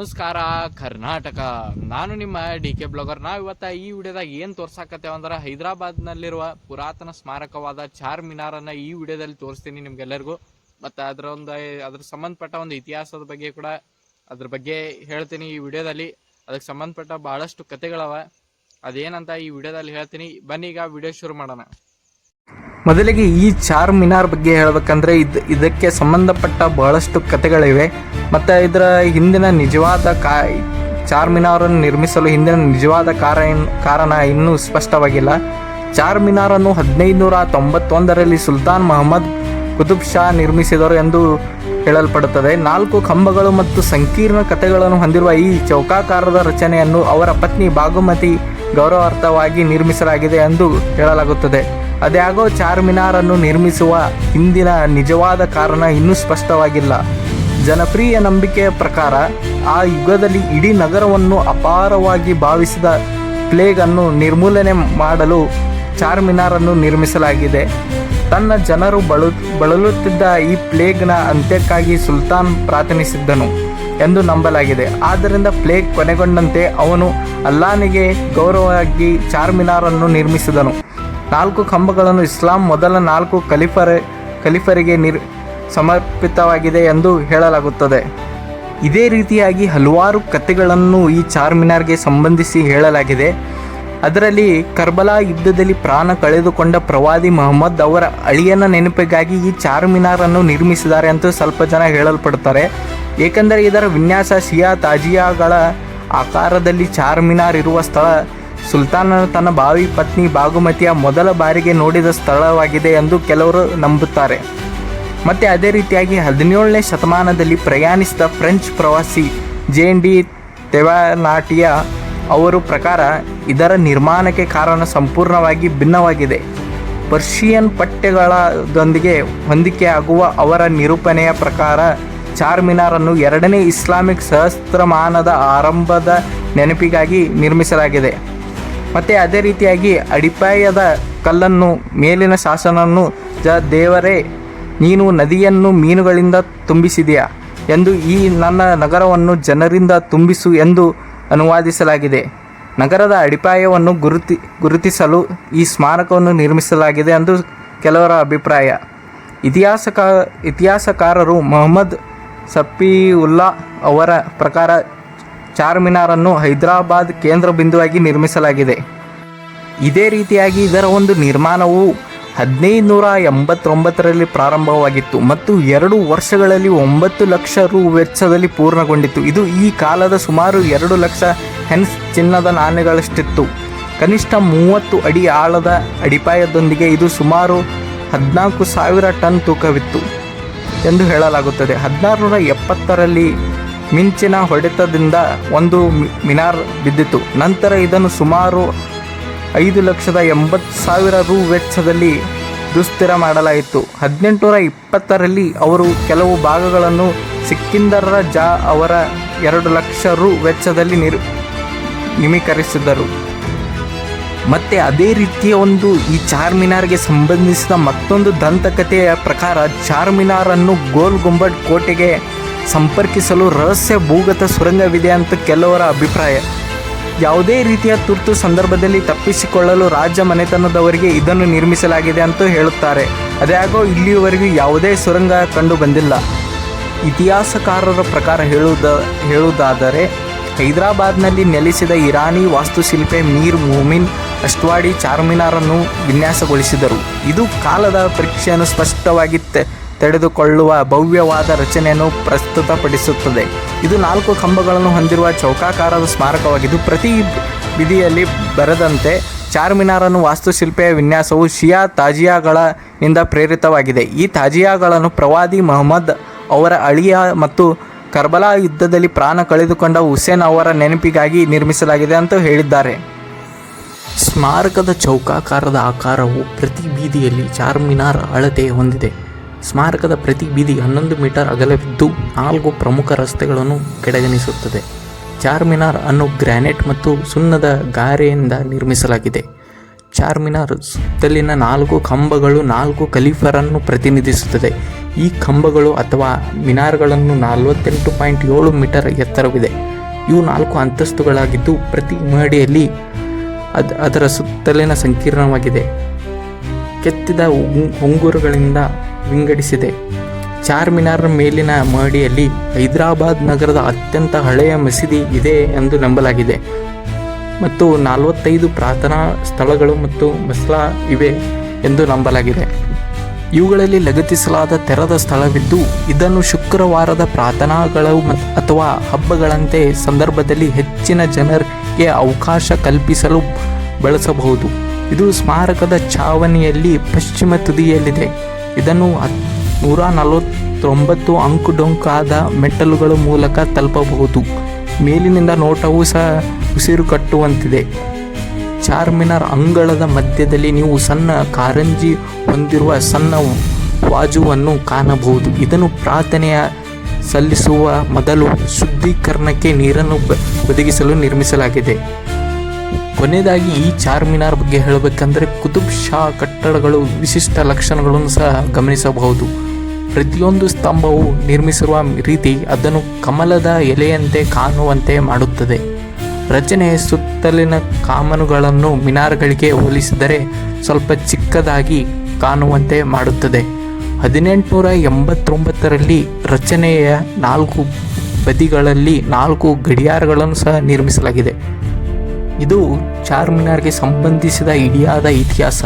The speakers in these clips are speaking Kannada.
ನಮಸ್ಕಾರ, ಕರ್ನಾಟಕ. ನಾನು ನಿಮ್ಮ ಡಿ ಕೆ ಬ್ಲಾಗರ್. ನಾವು ಇವತ್ತ ಈ ವಿಡಿಯೋದಾಗ ಏನು ತೋರ್ಸಾಕತ್ತೇವ ಅಂದ್ರೆ ಹೈದರಾಬಾದ್ನಲ್ಲಿರುವ ಪುರಾತನ ಸ್ಮಾರಕವಾದ ಚಾರ್ ಮಿನಾರನ್ನ ಈ ವಿಡಿಯೋದಲ್ಲಿ ತೋರಿಸ್ತೀನಿ ನಿಮ್ಗೆಲ್ಲರಿಗೂ. ಮತ್ತು ಅದರ ಒಂದು, ಅದ್ರ ಸಂಬಂಧಪಟ್ಟ ಒಂದು ಇತಿಹಾಸದ ಬಗ್ಗೆ ಕೂಡ ಅದ್ರ ಬಗ್ಗೆ ಹೇಳ್ತೀನಿ ಈ ವಿಡಿಯೋದಲ್ಲಿ. ಅದಕ್ಕೆ ಸಂಬಂಧಪಟ್ಟ ಬಹಳಷ್ಟು ಕತೆಗಳವ. ಅದೇನಂತ ಈ ವಿಡಿಯೋದಲ್ಲಿ ಹೇಳ್ತೀನಿ. ಬನ್ನಿ ಈಗ ವಿಡಿಯೋ ಶುರು ಮಾಡೋಣ. ಮೊದಲಿಗೆ ಈ ಚಾರ್ ಮಿನಾರ್ ಬಗ್ಗೆ ಹೇಳಬೇಕಂದ್ರೆ ಇದ್ ಇದಕ್ಕೆ ಸಂಬಂಧಪಟ್ಟ ಬಹಳಷ್ಟು ಕಥೆಗಳಿವೆ. ಮತ್ತು ಇದರ ಹಿಂದಿನ ನಿಜವಾದ ಕಾ ಮಿನಾರನ್ನು ನಿರ್ಮಿಸಲು ಹಿಂದಿನ ನಿಜವಾದ ಕಾರ ಕಾರಣ ಇನ್ನೂ ಸ್ಪಷ್ಟವಾಗಿಲ್ಲ. ಚಾರ್ ಮಿನಾರನ್ನು ಹದಿನೈದುನೂರ ತೊಂಬತ್ತೊಂದರಲ್ಲಿ ಸುಲ್ತಾನ್ ಮಹಮ್ಮದ್ ಕುತುಬ್ ಶಾ ನಿರ್ಮಿಸಿದರು ಎಂದು ಹೇಳಲ್ಪಡುತ್ತದೆ. ನಾಲ್ಕು ಕಂಬಗಳು ಮತ್ತು ಸಂಕೀರ್ಣ ಕಥೆಗಳನ್ನು ಹೊಂದಿರುವ ಈ ಚೌಕಾಕಾರದ ರಚನೆಯನ್ನು ಅವರ ಪತ್ನಿ ಬಾಗುಮತಿ ಗೌರವಾರ್ಥವಾಗಿ ನಿರ್ಮಿಸಲಾಗಿದೆ ಎಂದು ಹೇಳಲಾಗುತ್ತದೆ. ಅದ್ಯಾಗೋ ಚಾರ್ ಮಿನಾರನ್ನು ನಿರ್ಮಿಸುವ ಹಿಂದಿನ ನಿಜವಾದ ಕಾರಣ ಇನ್ನೂ ಸ್ಪಷ್ಟವಾಗಿಲ್ಲ. ಜನಪ್ರಿಯ ನಂಬಿಕೆಯ ಪ್ರಕಾರ, ಆ ಯುಗದಲ್ಲಿ ಇಡೀ ನಗರವನ್ನು ಅಪಾರವಾಗಿ ಭಾವಿಸಿದ ಪ್ಲೇಗ್ ಅನ್ನು ನಿರ್ಮೂಲನೆ ಮಾಡಲು ಚಾರ್ ಮಿನಾರನ್ನು ನಿರ್ಮಿಸಲಾಗಿದೆ. ತನ್ನ ಜನರು ಬಳು, ಬಳಲುತ್ತಿದ್ದ ಈ ಪ್ಲೇಗ್ನ ಅಂತ್ಯಕ್ಕಾಗಿ ಸುಲ್ತಾನ್ ಪ್ರಾರ್ಥನಿಸಿದ್ದನು ಎಂದು ನಂಬಲಾಗಿದೆ. ಆದ್ದರಿಂದ ಪ್ಲೇಗ್ ಕೊನೆಗೊಂಡಂತೆ ಅವನು ಅಲ್ಲಾನಿಗೆ ಗೌರವವಾಗಿ ಚಾರ್ ಮಿನಾರನ್ನು ನಿರ್ಮಿಸಿದನು. ನಾಲ್ಕು ಕಂಬಗಳನ್ನು ಇಸ್ಲಾಂ ಮೊದಲ ನಾಲ್ಕು ಖಲೀಫರ, ಖಲೀಫರಿಗೆ ನಿರ್, ಸಮರ್ಪಿತವಾಗಿದೆ ಎಂದು ಹೇಳಲಾಗುತ್ತದೆ. ಇದೇ ರೀತಿಯಾಗಿ ಹಲವಾರು ಕಥೆಗಳನ್ನು ಈ ಚಾರ್ಮಿನಾರ್ಗೆ ಸಂಬಂಧಿಸಿ ಹೇಳಲಾಗಿದೆ. ಅದರಲ್ಲಿ ಕರ್ಬಲಾ ಯುದ್ಧದಲ್ಲಿ ಪ್ರಾಣ ಕಳೆದುಕೊಂಡ ಪ್ರವಾದಿ ಮೊಹಮ್ಮದ್ ಅವರ ಅಳಿಯನ ನೆನಪಿಗಾಗಿ ಈ ಚಾರ್ಮಿನಾರನ್ನು ನಿರ್ಮಿಸಿದ್ದಾರೆ ಅಂತ ಸ್ವಲ್ಪ ಜನ ಹೇಳಲ್ಪಡುತ್ತಾರೆ ಏಕೆಂದರೆ ಇದರ ವಿನ್ಯಾಸ ಶಿಯಾ ತಾಜಿಯಾಗಳ ಆಕಾರದಲ್ಲಿ ಚಾರ್ಮಿನಾರ್ ಇರುವ ಸ್ಥಳ ಸುಲ್ತಾನನು ತನ್ನ ಭಾವಿ ಪತ್ನಿ ಬಾಗುಮತಿಯ ಮೊದಲ ಬಾರಿಗೆ ನೋಡಿದ ಸ್ಥಳವಾಗಿದೆ ಎಂದು ಕೆಲವರು ನಂಬುತ್ತಾರೆ. ಮತ್ತು ಅದೇ ರೀತಿಯಾಗಿ ಹದಿನೇಳನೇ ಶತಮಾನದಲ್ಲಿ ಪ್ರಯಾಣಿಸಿದ ಫ್ರೆಂಚ್ ಪ್ರವಾಸಿ ಜೇನ್ ಡಿ ತೆವನಾಟಿಯ ಅವರು ಪ್ರಕಾರ ಇದರ ನಿರ್ಮಾಣಕ್ಕೆ ಕಾರಣ ಸಂಪೂರ್ಣವಾಗಿ ಭಿನ್ನವಾಗಿದೆ. ಪರ್ಷಿಯನ್ ಪಠ್ಯಗಳದೊಂದಿಗೆ ಹೊಂದಿಕೆಯಾಗುವ ಅವರ ನಿರೂಪಣೆಯ ಪ್ರಕಾರ ಚಾರ್ಮಿನಾರನ್ನು ಎರಡನೇ ಇಸ್ಲಾಮಿಕ್ ಸಹಸ್ರಮಾನದ ಆರಂಭದ ನೆನಪಿಗಾಗಿ ನಿರ್ಮಿಸಲಾಗಿದೆ. ಮತ್ತು ಅದೇ ರೀತಿಯಾಗಿ ಅಡಿಪಾಯದ ಕಲ್ಲನ್ನು, ಮೇಲಿನ ಶಾಸನವನ್ನು ಜ ದೇವರೇ, ನೀನು ನದಿಯನ್ನು ಮೀನುಗಳಿಂದ ತುಂಬಿಸಿದೆಯಾ ಎಂದು ಈ ನನ್ನ ನಗರವನ್ನು ಜನರಿಂದ ತುಂಬಿಸು ಎಂದು ಅನುವಾದಿಸಲಾಗಿದೆ. ನಗರದ ಅಡಿಪಾಯವನ್ನು ಗುರುತಿ, ಗುರುತಿಸಲು ಈ ಸ್ಮಾರಕವನ್ನು ನಿರ್ಮಿಸಲಾಗಿದೆ ಎಂದು ಕೆಲವರ ಅಭಿಪ್ರಾಯ. ಇತಿಹಾಸಕ, ಇತಿಹಾಸಕಾರರು ಮೊಹಮ್ಮದ್ ಸಫೀವುಲ್ಲಾ ಅವರ ಪ್ರಕಾರ ಚಾರ್ಮಿನಾರನ್ನು ಹೈದರಾಬಾದ್ ಕೇಂದ್ರ ಬಿಂದುವಾಗಿ ನಿರ್ಮಿಸಲಾಗಿದೆ. ಇದೇ ರೀತಿಯಾಗಿ ಇದರ ಒಂದು ನಿರ್ಮಾಣವು ಹದಿನೈದು ನೂರ ಎಂಬತ್ತೊಂಬತ್ತರಲ್ಲಿ ಪ್ರಾರಂಭವಾಗಿತ್ತು ಮತ್ತು ಎರಡು ವರ್ಷಗಳಲ್ಲಿ ಒಂಬತ್ತು ಲಕ್ಷ ರು ವೆಚ್ಚದಲ್ಲಿ ಪೂರ್ಣಗೊಂಡಿತ್ತು. ಇದು ಈ ಕಾಲದ ಸುಮಾರು ಎರಡು ಲಕ್ಷ ಹೆನ್ಸ್ ಚಿನ್ನದ ನಾಣ್ಯಗಳಷ್ಟಿತ್ತು. ಕನಿಷ್ಠ ಮೂವತ್ತು ಅಡಿ ಆಳದ ಅಡಿಪಾಯದೊಂದಿಗೆ ಇದು ಸುಮಾರು ಹದಿನಾಲ್ಕು ಸಾವಿರ ಟನ್ ತೂಕವಿತ್ತು ಎಂದು ಹೇಳಲಾಗುತ್ತದೆ. ಹದಿನಾರುನೂರ ಎಪ್ಪತ್ತರಲ್ಲಿ ಮಿಂಚಿನ ಹೊಡೆತದಿಂದ ಒಂದು ಮಿನಾರ್ ಬಿದ್ದಿತು. ನಂತರ ಇದನ್ನು ಸುಮಾರು ಐದು ಲಕ್ಷದ ಎಂಬತ್ತು ಸಾವಿರ ರು ವೆಚ್ಚದಲ್ಲಿ ದುಸ್ಥಿರ ಮಾಡಲಾಯಿತು. ಹದಿನೆಂಟುನೂರ ಇಪ್ಪತ್ತರಲ್ಲಿ ಅವರು ಕೆಲವು ಭಾಗಗಳನ್ನು ಸಿಕ್ಕಿಂದರ ಜಾ ಅವರ ಎರಡು ಲಕ್ಷ ರು ವೆಚ್ಚದಲ್ಲಿ ನಿರ್, ನಿಮೀಕರಿಸಿದರು. ಮತ್ತೆ ಅದೇ ರೀತಿಯ ಒಂದು ಈ ಚಾರ್ಮಿನಾರ್ಗೆ ಸಂಬಂಧಿಸಿದ ಮತ್ತೊಂದು ದಂತಕಥೆಯ ಪ್ರಕಾರ ಚಾರ್ಮಿನಾರನ್ನು ಗೋಲ್ ಗುಂಬಡ್ ಕೋಟೆಗೆ ಸಂಪರ್ಕಿಸಲು ರಹಸ್ಯ ಭೂಗತ ಸುರಂಗವಿದೆ ಅಂತ ಕೆಲವರ ಅಭಿಪ್ರಾಯ. ಯಾವುದೇ ರೀತಿಯ ತುರ್ತು ಸಂದರ್ಭದಲ್ಲಿ ತಪ್ಪಿಸಿಕೊಳ್ಳಲು ರಾಜ್ಯ ಮನೆತನದವರಿಗೆ ಇದನ್ನು ನಿರ್ಮಿಸಲಾಗಿದೆ ಅಂತ ಹೇಳುತ್ತಾರೆ. ಅದ್ಯಾಗೋ ಇಲ್ಲಿಯವರೆಗೂ ಯಾವುದೇ ಸುರಂಗ ಕಂಡು ಬಂದಿಲ್ಲ. ಇತಿಹಾಸಕಾರರ ಪ್ರಕಾರ ಹೇಳುವುದ ಹೇಳುವುದಾದರೆ, ಹೈದರಾಬಾದ್ನಲ್ಲಿ ನೆಲೆಸಿದ ಇರಾನಿ ವಾಸ್ತುಶಿಲ್ಪಿ ಮೀರ್ ಮುಮಿನ್ ಅಷ್ಟ್ವಾಡಿ ಚಾರ್ಮಿನಾರನ್ನು ವಿನ್ಯಾಸಗೊಳಿಸಿದರು. ಇದು ಕಾಲದ ಪರೀಕ್ಷೆಯನ್ನು ಸ್ಪಷ್ಟವಾಗಿ ತೆ- ತೆಗೆದುಕೊಳ್ಳುವ ಭವ್ಯವಾದ ರಚನೆಯನ್ನು ಪ್ರಸ್ತುತಪಡಿಸುತ್ತದೆ. ಇದು ನಾಲ್ಕು ಕಂಬಗಳನ್ನು ಹೊಂದಿರುವ ಚೌಕಾಕಾರದ ಸ್ಮಾರಕವಾಗಿದ್ದು, ಪ್ರತಿ ಬೀದಿಯಲ್ಲಿ ಬರೆದಂತೆ ಚಾರ್ಮಿನಾರನ್ನು ವಾಸ್ತುಶಿಲ್ಪೆಯ ವಿನ್ಯಾಸವು ಶಿಯಾ ತಾಜಿಯಾಗಳಿಂದ ಪ್ರೇರಿತವಾಗಿದೆ. ಈ ತಾಜಿಯಾಗಳನ್ನು ಪ್ರವಾದಿ ಮೊಹಮ್ಮದ್ ಅವರ ಅಳಿಯ ಮತ್ತು ಕರ್ಬಲಾ ಯುದ್ಧದಲ್ಲಿ ಪ್ರಾಣ ಕಳೆದುಕೊಂಡ ಹುಸೇನ್ ಅವರ ನೆನಪಿಗಾಗಿ ನಿರ್ಮಿಸಲಾಗಿದೆ ಅಂತ ಹೇಳಿದ್ದಾರೆ. ಸ್ಮಾರಕದ ಚೌಕಾಕಾರದ ಆಕಾರವು ಪ್ರತಿ ಬೀದಿಯಲ್ಲಿ ಚಾರ್ಮಿನಾರ್ ಅಳತೆ ಹೊಂದಿದೆ. ಸ್ಮಾರಕದ ಪ್ರತಿ ಬೀದಿ ಹನ್ನೊಂದು ಮೀಟರ್ ಅಗಲವಿದ್ದು ನಾಲ್ಕು ಪ್ರಮುಖ ರಸ್ತೆಗಳನ್ನು ಕೆಡಗಣಿಸುತ್ತದೆ. ಚಾರ್ಮಿನಾರ್ ಅನ್ನು ಗ್ರಾನೈಟ್ ಮತ್ತು ಸುಣ್ಣದ ಗಾರೆಯಿಂದ ನಿರ್ಮಿಸಲಾಗಿದೆ. ಚಾರ್ಮಿನಾರ್ ಸುತ್ತಲಿನ ನಾಲ್ಕು ಕಂಬಗಳು ನಾಲ್ಕು ಕಲೀಫರನ್ನು ಪ್ರತಿನಿಧಿಸುತ್ತದೆ. ಈ ಕಂಬಗಳು ಅಥವಾ ಮಿನಾರ್ಗಳನ್ನು ನಲವತ್ತೆಂಟು ಪಾಯಿಂಟ್ ಏಳು ಮೀಟರ್ ಎತ್ತರವಿದೆ. ಇವು ನಾಲ್ಕು ಅಂತಸ್ತುಗಳಾಗಿದ್ದು ಪ್ರತಿ ಮಹಡಿಯಲ್ಲಿ ಅದ, ಅದರ ಸುತ್ತಲಿನ ಸಂಕೀರ್ಣವಾಗಿದೆ. ಕೆತ್ತಿದ ಉಂಗುರುಗಳಿಂದ ಉಂಗುರಗಳಿಂದ ವಿಂಗಡಿಸಿದೆ. ಚಾರ್ಮಿನಾರ್ ಮೇಲಿನ ಮಹಡಿಯಲ್ಲಿ ಹೈದರಾಬಾದ್ ನಗರದ ಅತ್ಯಂತ ಹಳೆಯ ಮಸೀದಿ ಇದೆ ಎಂದು ನಂಬಲಾಗಿದೆ. ಮತ್ತು ನಲವತ್ತೈದು ಪ್ರಾರ್ಥನಾ ಸ್ಥಳಗಳು ಮತ್ತು ಮಸ್ಲಾ ಇವೆ ಎಂದು ನಂಬಲಾಗಿದೆ. ಇವುಗಳಲ್ಲಿ ಲಗತ್ತಿಸಲಾದ ತೆರೆದ ಸ್ಥಳವಿದ್ದು, ಇದನ್ನು ಶುಕ್ರವಾರದ ಪ್ರಾರ್ಥನಾಗಳು ಅಥವಾ ಹಬ್ಬಗಳಂತೆ ಸಂದರ್ಭದಲ್ಲಿ ಹೆಚ್ಚಿನ ಜನರಿಗೆ ಅವಕಾಶ ಕಲ್ಪಿಸಲು ಬಳಸಬಹುದು. ಇದು ಸ್ಮಾರಕದ ಛಾವಣಿಯಲ್ಲಿ ಪಶ್ಚಿಮ ತುದಿಯಲ್ಲಿದೆ. ಇದನ್ನು ನೂರ ನಲವತ್ತೊಂಬತ್ತು ಅಂಕುಡೊಂಕಾದ ಮೆಟ್ಟಲುಗಳ ಮೂಲಕ ತಲುಪಬಹುದು. ಮೇಲಿನಿಂದ ನೋಟವೂ ಸಹ ಉಸಿರು ಕಟ್ಟುವಂತಿದೆ. ಚಾರ್ಮಿನಾರ್ ಅಂಗಳದ ಮಧ್ಯದಲ್ಲಿ ನೀವು ಸಣ್ಣ ಕಾರಂಜಿ ಹೊಂದಿರುವ ಸಣ್ಣ ವಾಜುವನ್ನು ಕಾಣಬಹುದು. ಇದನ್ನು ಪ್ರಾರ್ಥನೆಯ ಸಲ್ಲಿಸುವ ಮೊದಲು ಶುದ್ಧೀಕರಣಕ್ಕೆ ನೀರನ್ನು ಒದಗಿಸಲು ನಿರ್ಮಿಸಲಾಗಿದೆ. ಕೊನೆಯದಾಗಿ ಈ ಚಾರ್ ಮಿನಾರ್ ಬಗ್ಗೆ ಹೇಳಬೇಕಂದ್ರೆ ಕುತುಬ್ ಶಾ ಕಟ್ಟಡಗಳು ವಿಶಿಷ್ಟ ಲಕ್ಷಣಗಳನ್ನು ಸಹ ಗಮನಿಸಬಹುದು. ಪ್ರತಿಯೊಂದು ಸ್ತಂಭವು ನಿರ್ಮಿಸಿರುವ ರೀತಿ ಅದನ್ನು ಕಮಲದ ಎಲೆಯಂತೆ ಕಾಣುವಂತೆ ಮಾಡುತ್ತದೆ. ರಚನೆ ಸುತ್ತಲಿನ ಕಾಮನುಗಳನ್ನು ಮಿನಾರ್ಗಳಿಗೆ ಹೋಲಿಸಿದರೆ ಸ್ವಲ್ಪ ಚಿಕ್ಕದಾಗಿ ಕಾಣುವಂತೆ ಮಾಡುತ್ತದೆ. ಹದಿನೆಂಟುನೂರ ಎಂಬತ್ತೊಂಬತ್ತರಲ್ಲಿ ರಚನೆಯ ನಾಲ್ಕು ಬದಿಗಳಲ್ಲಿ ನಾಲ್ಕು ಗಡಿಯಾರಗಳನ್ನು ಸಹ ನಿರ್ಮಿಸಲಾಗಿದೆ. ಇದು ಚಾರ್ಮಿನಾರ್ಗೆ ಸಂಬಂಧಿಸಿದ ಇಡಿಯಾದ ಇತಿಹಾಸ.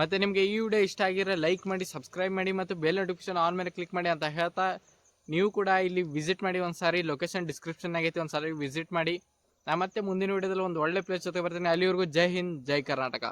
ಮತ್ತೆ ನಿಮಗೆ ಈ ವಿಡಿಯೋ ಇಷ್ಟ ಆಗಿರೋ ಲೈಕ್ ಮಾಡಿ ಸಬ್ಸ್ಕ್ರೈಬ್ ಮಾಡಿ ಮತ್ತು ಬೆಲ್ ನೋಟಿಫಿಕೇಶನ್ ಆನ್ ಮೇಲೆ ಕ್ಲಿಕ್ ಮಾಡಿ ಅಂತ ಹೇಳ್ತಾ ನೀವು ಕೂಡ ಇಲ್ಲಿ ವಿಸಿಟ್ ಮಾಡಿ ಒಂದು ಸಾರಿ ಲೊಕೇಶನ್ ಡಿಸ್ಕ್ರಿಪ್ಷನ್ ಆಗೈತಿ ಒಂದು ಸಾರಿ ವಿಸಿಟ್ ಮಾಡಿ. ನಾ ಮತ್ತೆ ಮುಂದಿನ ವಿಡಿಯೋದಲ್ಲಿ ಒಂದು ಒಳ್ಳೆ ಪ್ಲೇಸ್ ಜೊತೆ ಬರ್ತೀನಿ. ಅಲ್ಲಿವರೆಗೂ ಜೈ ಹಿಂದ್, ಜೈ ಕರ್ನಾಟಕ.